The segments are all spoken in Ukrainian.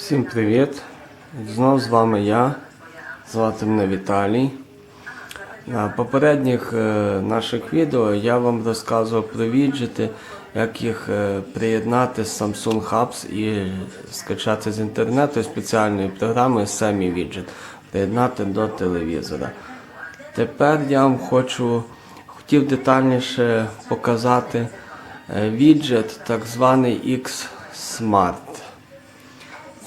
Всім привіт! Знов з вами я. Звати мене Віталій. На попередніх е, наших відео я вам розказував про віджити, як їх е, приєднати з Samsung Hubs і скачати з інтернету спеціальної програми Semi Widget, приєднати до телевізора. Тепер я вам хочу хотів детальніше показати е, віджит, так званий X Smart.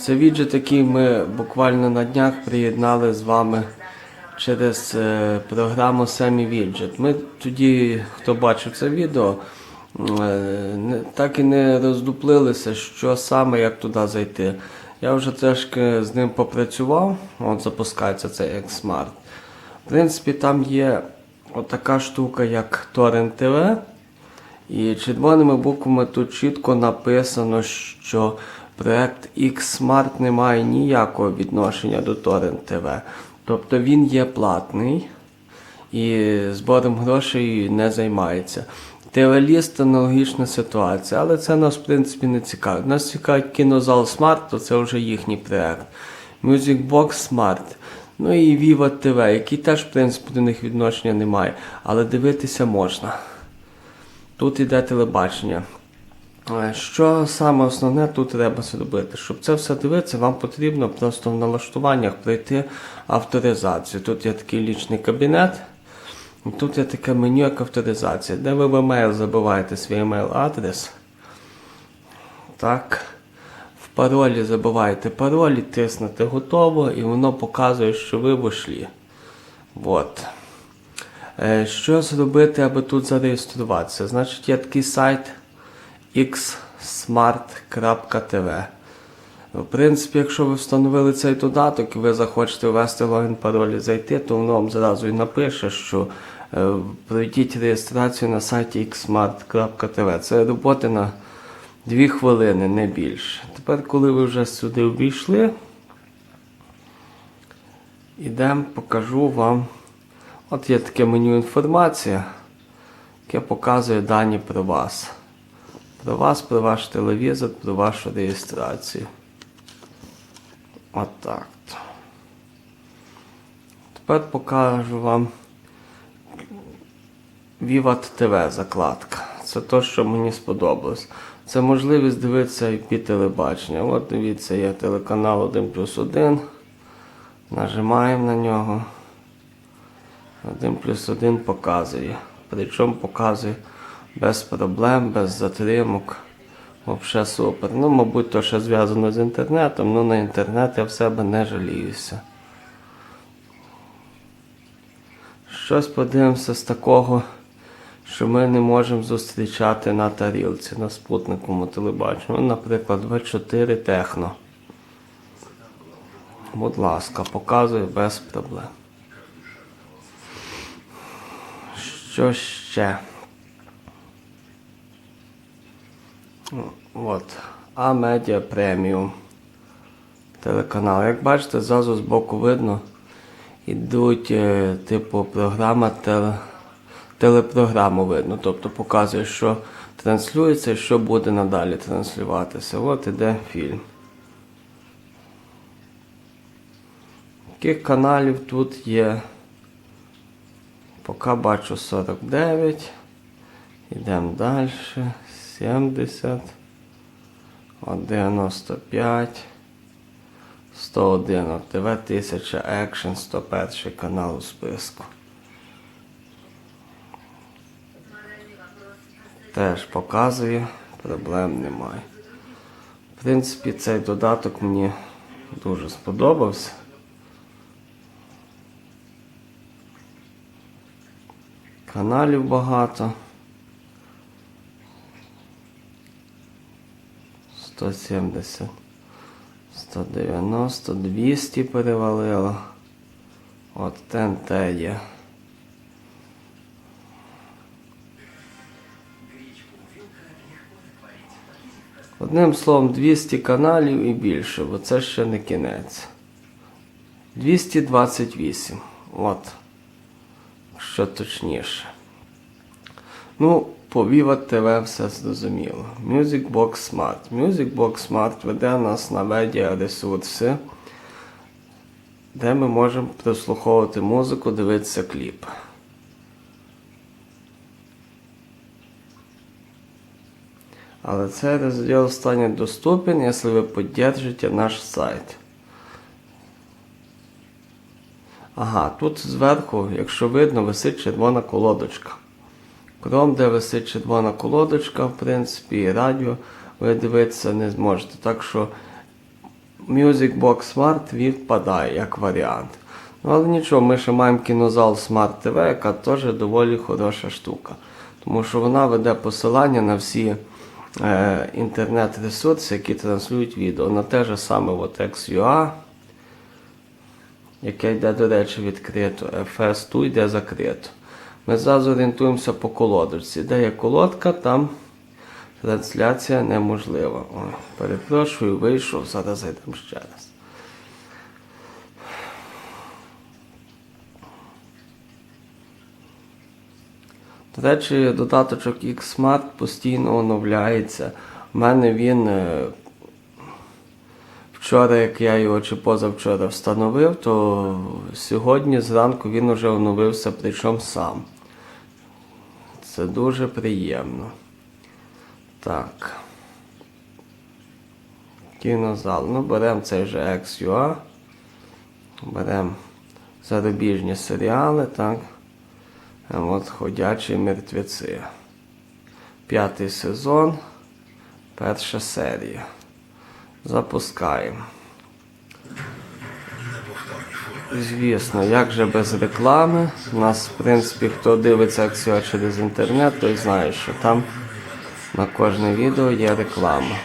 Це віджит, який ми буквально на днях приєднали з вами через е, програму SemiWidget. Ми тоді, хто бачив це відео, е, так і не роздуплилися, що саме, як туди зайти. Я вже трошки з ним попрацював, от запускається цей X-Smart. В принципі, там є отака штука, як Torrent TV. І червоними буквами тут чітко написано, що проект X-Smart не має ніякого відношення до Torrent TV. Тобто він є платний і збором грошей не займається. TV-ліст аналогічна ситуація, але це нас в принципі не цікавить. Нас цікавить кінозал Smart, то це вже їхній проект. Music Box Smart. Ну і Viva TV, який теж в принципі до них відношення немає, але дивитися можна. Тут іде телебачення. Що саме основне тут треба зробити? Щоб це все дивитися, вам потрібно просто в налаштуваннях пройти авторизацію. Тут є такий лічний кабінет. І тут є таке меню як авторизація, де ви в емейл забиваєте свій емейл адрес. Так. В паролі забиваєте пароль, і тиснете готово, і воно показує, що ви вийшли. Вот. Е, Що зробити, аби тут зареєструватися? Значить, є такий сайт xsmart.tv. В принципі, якщо ви встановили цей додаток і ви захочете ввести логін пароль і зайти, то воно вам зразу і напише, що е, пройдіть реєстрацію на сайті xsmart.tv. Це роботи на 2 хвилини, не більше. Тепер, коли ви вже сюди увійшли, ідемо, покажу вам. От є таке меню інформація, яке показує дані про вас. Про вас, про ваш телевізор, про вашу реєстрацію. От Тепер покажу вам Vivat TV закладка. Це те, що мені сподобалось. Це можливість дивитися IP телебачення. От дивіться, є телеканал 1 плюс 1. Нажимаємо на нього. 1 плюс 1 показує. Причому показує без проблем, без затримок. Взагалі супер. Ну, мабуть, то ще зв'язано з інтернетом, ну на інтернет я в себе не жаліюся. Щось подивимося з такого, що ми не можемо зустрічати на тарілці, на спутниковому телебаченні. Ну, Наприклад, V4 Техно. Будь ласка, показує без проблем. Що ще? Ну, От. А Медіа Преміум. Телеканал. Як бачите, зразу збоку видно. Ідуть, е, типу, програма теле... телепрограму видно. Тобто показує, що транслюється і що буде надалі транслюватися. От іде фільм. Яких каналів тут є? Поки бачу 49. Йдемо далі. 70. 95. 101 от ТВ 1000 Action 101 канал у списку. Теж показує, проблем немає. В принципі, цей додаток мені дуже сподобався. Каналів багато. 170, 190, 200 перевалило. От ТНТ є. Одним словом, 200 каналів і більше, бо це ще не кінець. 228. От. Що точніше. Ну, по Viva TV все зрозуміло. Music Box Smart. Music Box Smart веде нас на медіа ресурси, де ми можемо прослуховувати музику, дивитися кліп. Але цей розділ стане доступен, якщо ви підтримуєте наш сайт. Ага, тут зверху, якщо видно, висить червона колодочка. Кром, де висить червона колодочка, в принципі, і радіо ви дивитися не зможете. Так що Music Box Smart відпадає як варіант. Ну, але нічого, ми ще маємо кінозал Smart TV, яка теж доволі хороша штука. Тому що вона веде посилання на всі е, інтернет-ресурси, які транслюють відео. На те ж саме от XUA, яке йде, до речі, відкрито. FS ту йде закрито. Ми зразу орієнтуємося по колодочці. Де є колодка, там трансляція неможлива. Ой, перепрошую, вийшов, зараз зайдемо ще раз. До речі, додаточок X-Smart постійно оновляється. У мене він е, вчора, як я його чи позавчора встановив, то сьогодні зранку він уже оновився, причому сам. Це дуже приємно. Так. Кінозал. Ну, беремо цей же XUA. Беремо зарубіжні серіали, так. От ходячі мертвеці. П'ятий сезон. Перша серія. Запускаємо. Звісно, як же без реклами. У нас, в принципі, хто дивиться акцію через інтернет, той знає, що там на кожне відео є реклама.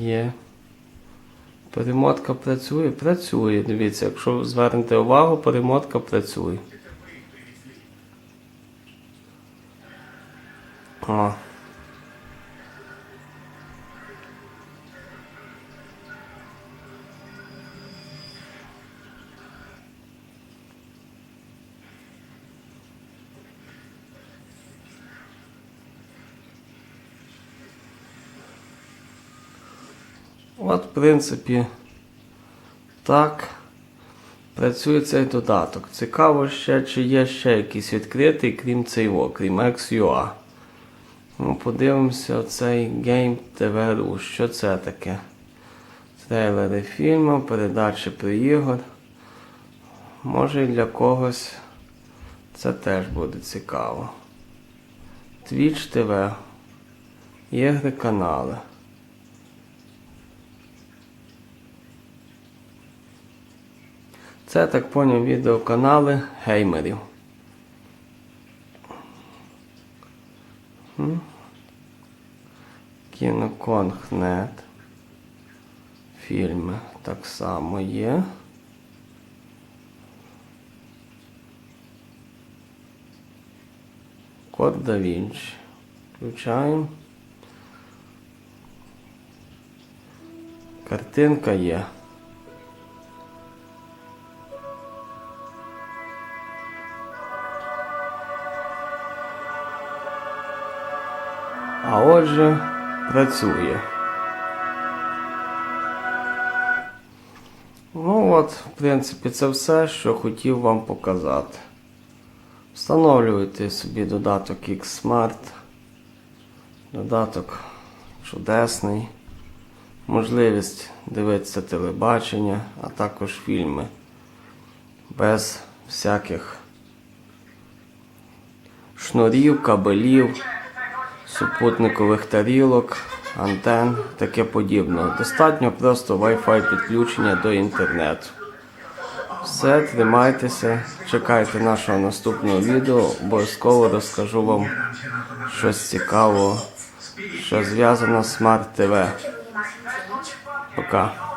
Є. Перемотка працює? Працює. Дивіться, якщо звернете увагу, перемотка працює. О. От, в принципі, так працює цей додаток. Цікаво ще, чи є ще якийсь відкритий, крім цього, крім XUA. Ну, подивимося цей Game TV.ru. Що це таке? Трейлери фільму, передачі про ігор. Може і для когось це теж буде цікаво. Twitch TV. Ігри канали. Це, так поняв, відеоканали геймерів. Кіноконг.нет. Фільми так само є. Код да Вінчі. Включаємо. Картинка є. А отже, працює. Ну от, в принципі, це все, що хотів вам показати. Встановлюйте собі додаток X-Smart. Додаток чудесний. Можливість дивитися телебачення, а також фільми без всяких шнурів, кабелів, супутникових тарілок, антен, таке подібне. Достатньо просто Wi-Fi підключення до інтернету. Все, тримайтеся, чекайте нашого наступного відео. Обов'язково розкажу вам щось цікавого, що зв'язано з Смарт ТВ. Пока.